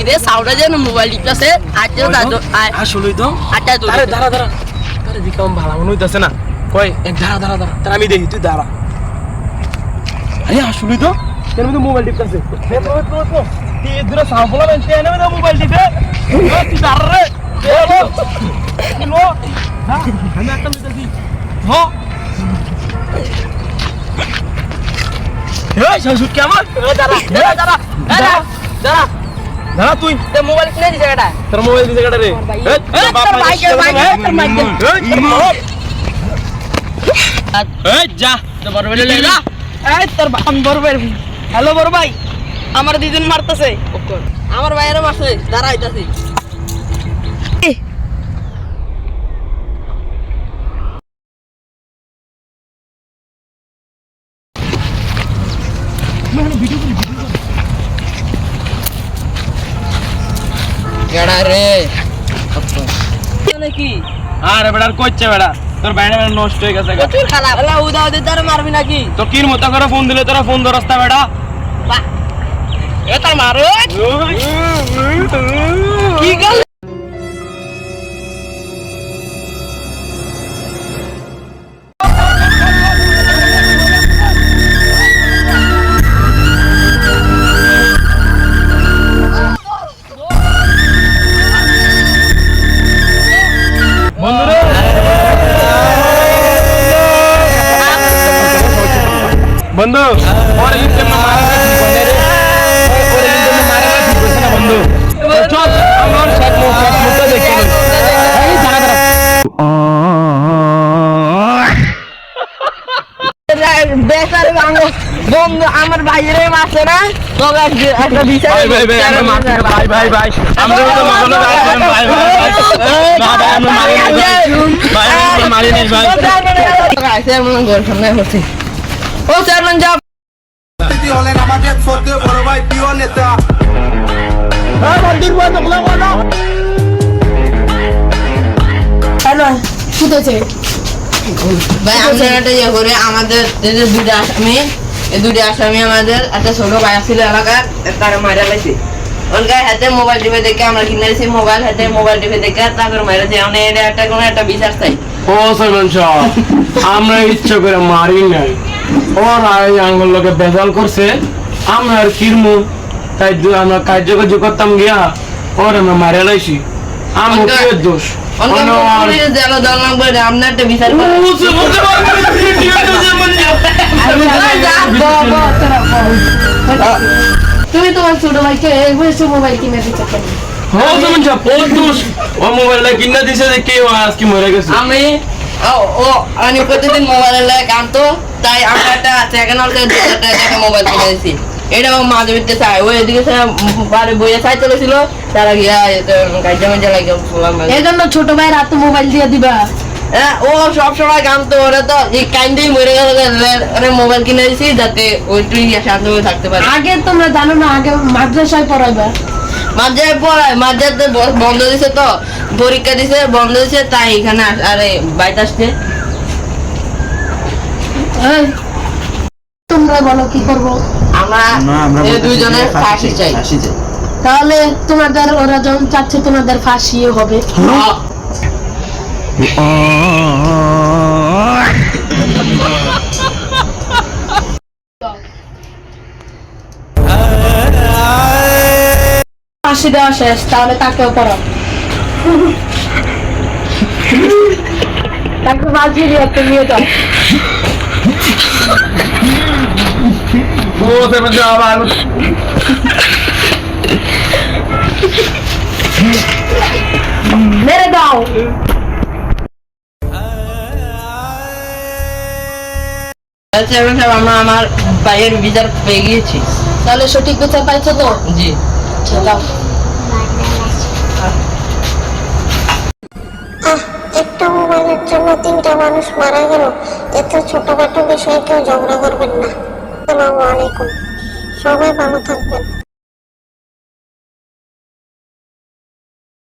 ইদে সাউন্ড যেন মোবাইল টিপতেছে যে দাদু আসলেই তো? আটা দূর আরে দাঁড়া দাঁড়া। আরে দিকে আমার ভালো মনে হইতেছে না। কই? এক দাঁড়া দাঁড়া দাঁড়া। তার আমি দেখি তুই দাঁড়া। আরে আসলেই তো? তোর মধ্যে মোবাইল টিপতেছে তুই দূরে সাপ বলা না তুই এনে মোবাইল টিপে? তুই দাঁড়া রে। লো। লো। হ্যাঁ, আমি একটা মিটাছি হ্যাঁ এই শাশুড় কেমন দাঁড়া। দাঁড়া। দাঁড়া। দাঁড়া। দাঁড়া তুই। তে মোবাইল কিনে দিছে এটা তোর মোবাইল রে। তোর তোর মাইনে ভাই তোর ভাই কাটা রে? তোর ভাই এই, তোর বাপ। এই, যা তো বড় ভাই লে যা এই তোর আমি বড় ভাই। হ্যালো বড় ভাই। আমার দুজন মারতেছে। আমার ভাইয়েরও মারছে। দাঁড়া আইতাছি। কেডা রে নাকি আরে বেটার কইছে বেটা তোর বাইরে বেটা নষ্ট হয়ে গেছে গা। প্রচুর খারাপ এলা উদা উদে তার মারবি নাকি তো কির মতো করে ফোন দিলে তোরা ফোন ধরস্তা বেটা বাহ এ তার মারো কি গেল বন্ধু পরে লিখতে মারা ঠিক হয় রে পরে লিখতে মারা ঠিক হইছে না বন্ধু চল আমার সাথে মুখ মুখটা দেখে নি এই দাঁড়া দাঁড়া বেকার বাংলো বন্ধু আমার ভাইয়ের মাসে না তবে এক- একটা বিচার ভাই ভাই ভাই আমরা না, ভাই ভাই ভাই আমরা তো মাগলো ভাই ভাই ভাই ভাই ভাই না ভাই আমরা মারি নাই ভাই ভাই আমরা মারি নাই ভাই ও চেয়ারম্যান যা হলেন আমাদের শ্রদ্ধেয় বড় ভাই প্রিয় নেতা। ভাই আমরা একটা ইয়ে করে আমাদের দুইটা আসামি এই দুইটা আসামি আমাদের একটা ছোট ভাই এলাকার তারা মারা লাইছে। ওনকার হাতে মোবাইল টিপে দেখে আমরা কিনে দিয়েছি মোবাইল হাতে মোবাইল টিপে দেখে তারপর মারা এটা একটা কোনো একটা বিচার চাই। ও আমরা ইচ্ছা করে মারি নাই। ওরা এই আঙ্গুল লোকে বেজাল করছে। আমরা আর কিরমু? তাই আমরা কার্যকার্য করতাম গিয়া ওর আমরা মারে লাইছি। আমার দোষ। তুমি তোমার ছোট ভাইকে মোবাইল কিনে ও ও মোবাইলটা দিছে যে কেউ আজকে মরে গেছে। আমি ও- আমি প্রতিদিন মোবাইলে লাগে তাই আমরা একটা সেকেন্ড হল থেকে মোবাইল কিনে দিয়েছি এটা চাই ওই এদিকে বাড়ি বইয়ে চাই চলেছিল তারা গিয়া গাড়ি মাঝে লাগে এই জন্য ছোট ভাই হাতে মোবাইল দিয়ে দিবা। হ্যাঁ, ও সব সময় কামতো ওরা তো এই কাইন্ডেই মরে গেল ওরা মোবাইল কিনে দিয়েছি যাতে ওই তুই শান্ত হয়ে থাকতে পারে। আগে তোমরা জানো না আগে মাদ্রাসায় পড়াইবা। মাঝে পড়ায় মাঝে বন্ধ দিছে তো পরীক্ষা দিছে বন্ধ দিছে তাই এখানে আরে বাইতে আসছে। তোমরা বলো কি করব? আমরা দুইজনের ফাঁসি চাই তাহলে তোমাদের ওরা যখন চাচ্ছে তোমাদের ফাঁসি হবে। ফাঁসি দেওয়া শেষ তাহলে তাকেও পড়াও। তাকে বাজিয়ে একটা নিয়ে যাও। মেরে দাও। চেয়ারম্যান আমরা আমার ভাইয়ের বিচার পেয়ে গিয়েছি। তাহলে সঠিক বিচার পাইছো তো? জি। আচ্ছা, একটা মোবাইলের জন্য তিনটা মানুষ মারা গেল। এত ছোটখাটো বিষয়ে কেউ ঝগড়া করবেন না। আসসালামু আলাইকুম। সবাই ভালো থাকবেন।